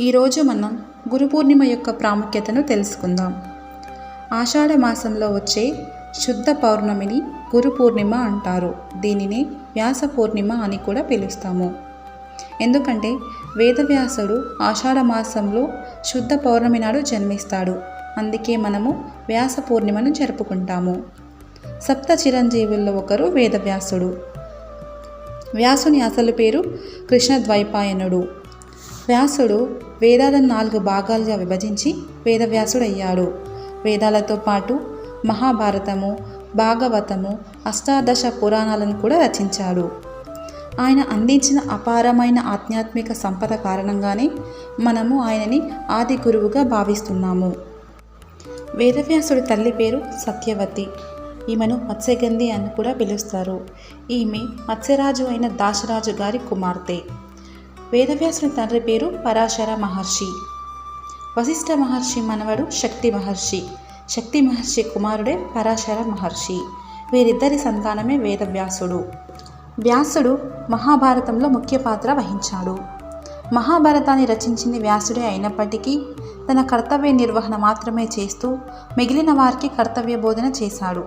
ఈరోజు మనం గురు పూర్ణిమ యొక్క ప్రాముఖ్యతను తెలుసుకుందాం. ఆషాఢ మాసంలో వచ్చే శుద్ధ పౌర్ణమిని గురు పూర్ణిమ అంటారు. దీనిని వ్యాస పూర్ణిమ అని కూడా పిలుస్తాము. ఎందుకంటే వేదవ్యాసుడు ఆషాఢ మాసంలో శుద్ధ పౌర్ణమి నాడు జన్మిస్తాడు. అందుకే మనము వ్యాస పూర్ణిమను జరుపుకుంటాము. సప్త చిరంజీవుల్లో ఒకరు వేదవ్యాసుడు. వ్యాసుని అసలు పేరు కృష్ణద్వైపాయనుడు. వ్యాసుడు వేదాలను నాలుగు భాగాలుగా విభజించి వేదవ్యాసుడయ్యాడు. వేదాలతో పాటు మహాభారతము భాగవతము అష్టాదశ పురాణాలను కూడా రచించాడు. ఆయన అందించిన అపారమైన ఆధ్యాత్మిక సంపద కారణంగానే మనము ఆయనని ఆది గురువుగా భావిస్తున్నాము. వేదవ్యాసుడి తల్లి పేరు సత్యవతి. ఈమెను మత్స్యగంధి అని కూడా పిలుస్తారు. ఈమె మత్స్యరాజు అయిన దాశరాజు గారి కుమార్తె. వేదవ్యాసుని తండ్రి పేరు పరాశర మహర్షి. వశిష్ఠ మహర్షి మనవడు శక్తి మహర్షి. శక్తి మహర్షి కుమారుడే పరాశర మహర్షి. వీరిద్దరి సంతానమే వేదవ్యాసుడు. వ్యాసుడు మహాభారతంలో ముఖ్య పాత్ర వహించాడు. మహాభారతాన్ని రచించింది వ్యాసుడే అయినప్పటికీ తన కర్తవ్య నిర్వహణ మాత్రమే చేస్తూ మిగిలిన వారికి కర్తవ్య బోధన చేశాడు.